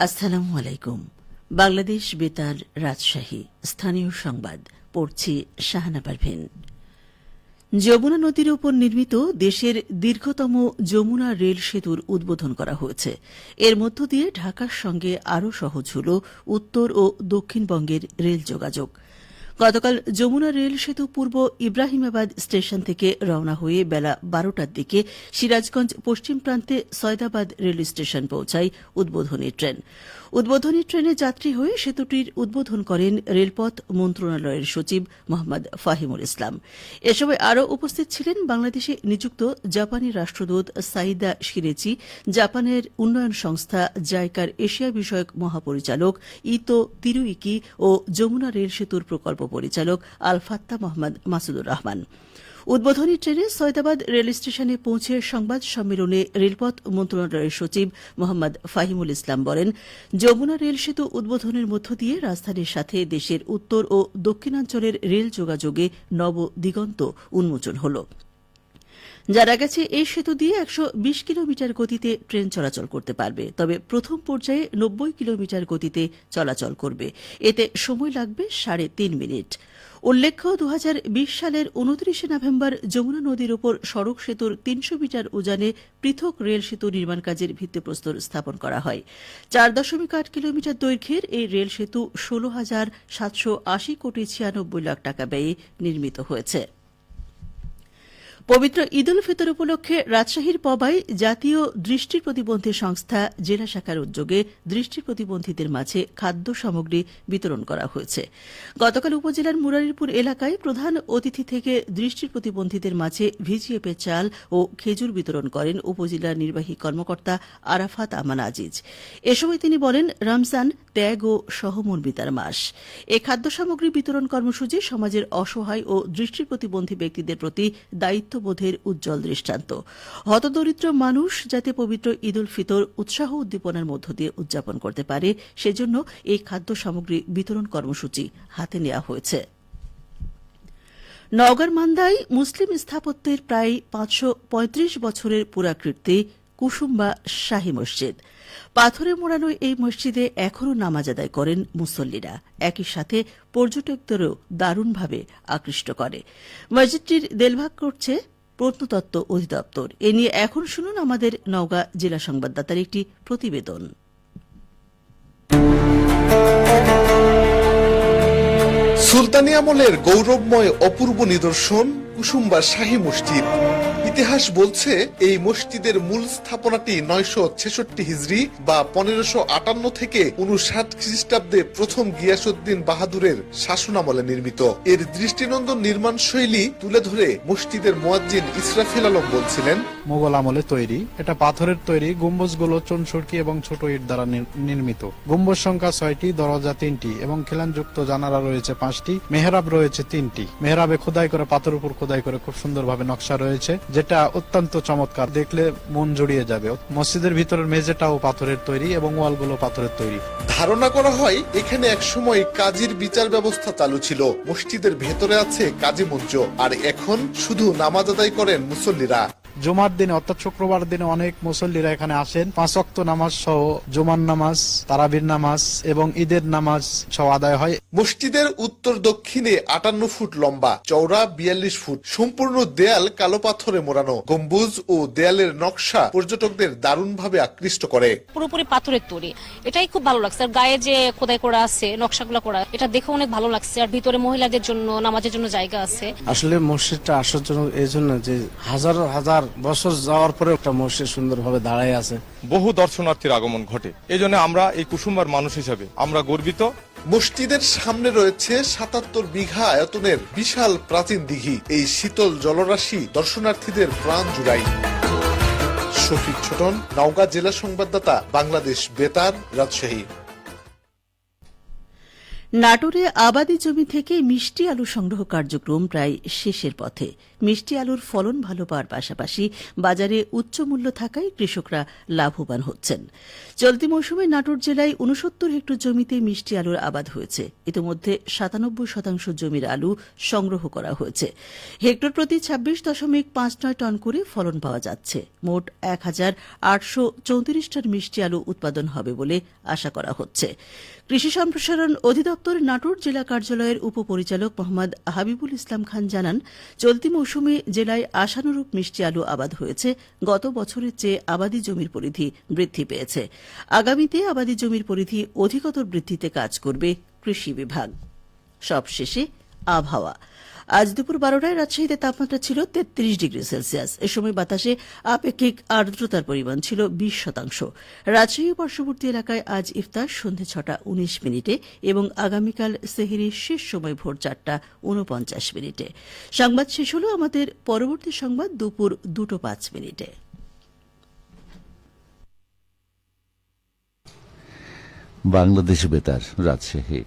আসসালামু আলাইকুম। বাংলাদেশ বেতার রাজশাহী। স্থানীয় সংবাদ, পড়ছি শাহানা পারভিন যমুনা নদীর উপর নির্মিত দেশের দীর্ঘতম যমুনা রেল সেতুর উদ্বোধন করা হয়েছে। এর মধ্য দিয়ে ঢাকার সঙ্গে আরও সহজ হল উত্তর ও দক্ষিণবঙ্গের রেল যোগাযোগ। গতকাল যমুনা রেল সেতু পূর্ব ইব্রাহিমাবাদ স্টেশন থেকে রওনা হয়ে বেলা বারোটার দিকে সিরাজগঞ্জ পশ্চিম প্রান্তে সয়দাবাদ রেল স্টেশন পৌঁছায় উদ্বোধনী ট্রেন। উদ্বোধনী ট্রেনে যাত্রী হয়ে সেতুটির উদ্বোধন করেন রেলপথ মন্ত্রণালয়ের সচিব মোহাম্মদ ফাহিমুল ইসলাম। এ সময় আরও উপস্থিত ছিলেন বাংলাদেশে নিযুক্ত জাপানি রাষ্ট্রদূত সাইদা শিরেচি, জাপানের উন্নয়ন সংস্থা জাইকার এশিয়া বিষয়ক মহাপরিচালক ইতো তিরুইকি ও যমুনা রেল সেতুর প্রকল্প পরিচালক আলফাত্তা মোহাম্মদ মাসুদুর রহমান। উদ্বোধনী ট্রেনে সৈয়দাবাদ রেল স্টেশনে পৌঁছে সংবাদ সম্মেলনে রেলপথ মন্ত্রণালয়ের সচিব মোহাম্মদ ফাহিমুল ইসলাম বলেন, যমুনা রেল সেতু উদ্বোধনের মধ্য দিয়ে রাজধানীর সাথে দেশের উত্তর ও দক্ষিণাঞ্চলের রেল যোগাযোগে নব দিগন্ত উন্মোচন হল। জানা গেছে, এই সেতু দিয়ে একশো বিশ কিলোমিটার গতিতে ট্রেন চলাচল করতে পারবে, তবে প্রথম পর্যায়ে নব্বই কিলোমিটার গতিতে চলাচল করবে। এতে সময় লাগবে সাড়ে তিন মিনিট। উল্লেখ্য দু হাজার বিশ সালের উনত্রিশে নভেম্বর যমুনা নদীর উপর সড়ক সেতুর তিনশো মিটার উজানে পৃথক রেল সেতু নির্মাণ কাজের ভিত্তিপ্রস্তর স্থাপন করা হয়। চার দশমিক আট কিলোমিটার দৈর্ঘ্যের এই রেল সেতু ষোলো হাজার সাতশো আশি কোটি ছিয়ানব্বই লাখ টাকা ব্যয়ে নির্মিত হয়েছে। পবিত্র ঈদ উল ফিতর উপলক্ষে রাজশাহীর পবাই জাতীয় দৃষ্টি প্রতিবন্ধী সংস্থা জেলা শাখার উদ্যোগে দৃষ্টি প্রতিবন্ধীদের মাঝে খাদ্য সামগ্রী বিতরণ করা হয়েছে। গতকাল উপজেলার মুরারিপুর এলাকায় প্রধান অতিথি থেকে দৃষ্টি প্রতিবন্ধীদের মাঝে ভিজিএপে চাল ও খেজুর বিতরণ করেন উপজেলা নির্বাহী কর্মকর্তা আরাফাত আমান আজিজ। এ সময় তিনি বলেন, রমজান ত্যাগ ও সহমর্মিতার মাস। এ খাদ্য সামগ্রী বিতরণ কর্মসূচি সমাজের অসহায় ও দৃষ্টি প্রতিবন্ধী ব্যক্তিদের প্রতি দায়িত্ববোধের উজ্জ্বল দৃষ্টান্ত। হতদরিদ্র মানুষ যাতে পবিত্র ঈদ উল ফিতর উৎসাহ উদ্দীপনার মধ্য দিয়ে উদযাপন করতে পারে, সেজন্য এই খাদ্য সামগ্রী বিতরণ কর্মসূচি হাতে নেওয়া হয়েছে। নগরমান্দায় মান্দায় মুসলিম স্থাপত্যের প্রায় পাঁচশো পঁয়ত্রিশ বছরের পুরাকীর্তি কুসুম্বা শাহী মসজিদ। পাথরে মোড়ানো এই মসজিদে এখনও নামাজ আদায় করেন মুসল্লিরা। একই সাথে পর্যটকদেরও দারুণভাবে আকৃষ্ট করে। মসজিদটির দেলভাগ করছে প্রত্নতত্ত্ব অধিদপ্তর। এ নিয়ে এখন শুনুন আমাদের নওগাঁ জেলা সংবাদদাতার একটি প্রতিবেদন। সুলতানি আমলের গৌরবময় অপূর্ব নিদর্শন কুসুম্বা শাহী মসজিদ। ইতিহাস বলছে এই মসজিদের মূল স্থাপনাটি নয়শো ছেষট্টি হিজড়ি বা পনেরোশো আটান্ন থেকে উনষাট খ্রিস্টাব্দে প্রথম গিয়াসুদ্দিন বাহাদুরের শাসনামলে নির্মিত। এর দৃষ্টিনন্দন নির্মাণ শৈলী তুলে ধরে মসজিদের মোয়াজ্জিন ইসরাফিল আলম বলছিলেন, মোগল আমলে তৈরি। এটা পাথরের তৈরি, গম্বুজগুলো চুনসুরকি এবং ছোট ইট দ্বারা নির- নির্মিত। গম্বুজ সংখ্যা ছয়টি, দরজা তিনটি এবং খিলানযুক্ত জানালা রয়েছে পাঁচটি, মেহরাব রয়েছে তিনটি। মেহরাবে খোদাই করে পাথর উপর খোদাই করে খুব সুন্দরভাবে নকশা রয়েছে। যেটা অত্যন্ত চমৎকার। দেখলে মন জড়িয়ে যাবে। মসজিদের ভিতরের মেঝেটাও পাথরের তৈরি এবং ওয়ালগুলো পাথরের তৈরি। ধারণা করা হয়, এখানে এক সময় কাজীর বিচার ব্যবস্থা চালু ছিল। মসজিদের ভেতরে আছে কাজী মঞ্চ। আর এখন শুধু নামাজ আদায় করেন মুসল্লিরা। জুমার দিনে অর্থাৎ শুক্রবার দিনে অনেক মুসল্লিরা এখানে আসেন। পাঁচ অক্ত নামাজ সহ জুমার নামাজ তারাবির নামাজ এবং ঈদের নামাজ সহ আদায় হয়। মসজিদের উত্তর দক্ষিণে আটান্ন ফুট লম্বা চওড়া বিয়াল্লিশ ফুট সম্পূর্ণ দেয়াল কালো পাথরে মোড়ানো গম্বুজ ও দেয়ালের নকশা পর্যটকদের দারুণভাবে আকৃষ্ট করে। পুরোপুরি পাথরের তৈরি। এটাই খুব ভালো লাগছে। আর গায়ে যে খোদাই করা আছে নকশাগুলো করা এটা দেখে অনেক ভালো লাগছে। আর ভিতরে মহিলাদের জন্য নামাজের জন্য জায়গা আছে। আসলে মসজিদটা আসার জন্য এই জন্য যে হাজার হাজার বছর যাওয়ার পরে একটা মসজিদ সুন্দরভাবে দাঁড়ায় আছে। বহু দর্শনার্থীর আগমন ঘটে। এই জন্য আমরা এই কুসুম্বার মানুষ হিসেবে আমরা গর্বিত। মসজিদের সামনে রয়েছে সাতাত্তর বিঘা আয়তনের বিশাল প্রাচীন দিঘি। এই শীতল জলরাশি দর্শনার্থীদের প্রাণ জুড়াই শফিক ছোটন নওগাঁ জেলা সংবাদদাতা বাংলাদেশ বেতার রাজশাহী। নাটোরে আবাদি জমি থেকে মিষ্টি আলু সংগ্রহ কার্যক্রম প্রায় শেষের পথে। মিষ্টি আলুর ফলন ভালো পাওয়ার পাশাপাশি বাজারে উচ্চ মূল্য থাকায় কৃষকরা লাভবান হচ্ছেন। চলতি মৌসুমে নাটোর জেলায় উনসত্তর হেক্টর জমিতে মিষ্টি আলুর আবাদ হয়েছে। ইতিমধ্যে সাতানব্বই শতাংশ জমির আলু সংগ্রহ করা হয়েছে। হেক্টর প্রতি ছাব্বিশ দশমিক পাঁচ নয় টন করে ফলন পাওয়া যাচ্ছে। মোট এক হাজার আটশো চৌত্রিশ টন মিষ্টি আলু উৎপাদন হবে বলে আশা করা হচ্ছে। কৃষি সম্প্রসারণ অধিদপ্তর নাটোর জেলা কার্যালয়ের উপপরিচালক মোহাম্মদ হাবিবুল ইসলাম খান জানান, চলতি মৌসুমে জেলায় আশানুরূপ মিষ্টি আলু আবাদ হয়েছে। গত বছরের চেয়ে আবাদি জমির পরিধি বৃদ্ধি পেয়েছে। আগামীতে আবাদি জমির পরিধি অধিকতর বৃদ্ধিতে কাজ করবে কৃষি বিভাগ। সবশেষে আবহাওয়া। আজ দুপুর বারোটায় রাজশাহীতে তাপমাত্রা ছিল তেত্রিশ ডিগ্রি সেলসিয়াস। এ সময় বাতাসে আপেক্ষিক আর্দ্রতার পরিমাণ ছিল বিশ শতাংশ। রাজশাহী পার্শ্ববর্তী এলাকায় আজ ইফতার সন্ধে ছটা উনিশ মিনিটে এবং আগামীকাল সেহেরির শেষ সময় ভোর চারটা উনপঞ্চাশ মিনিটে। সংবাদ শেষ হল আমাদের পরবর্তী সংবাদ দুপুর দুটো পাঁচ মিনিটে। বাংলাদেশ বেতার, রাজশাহী।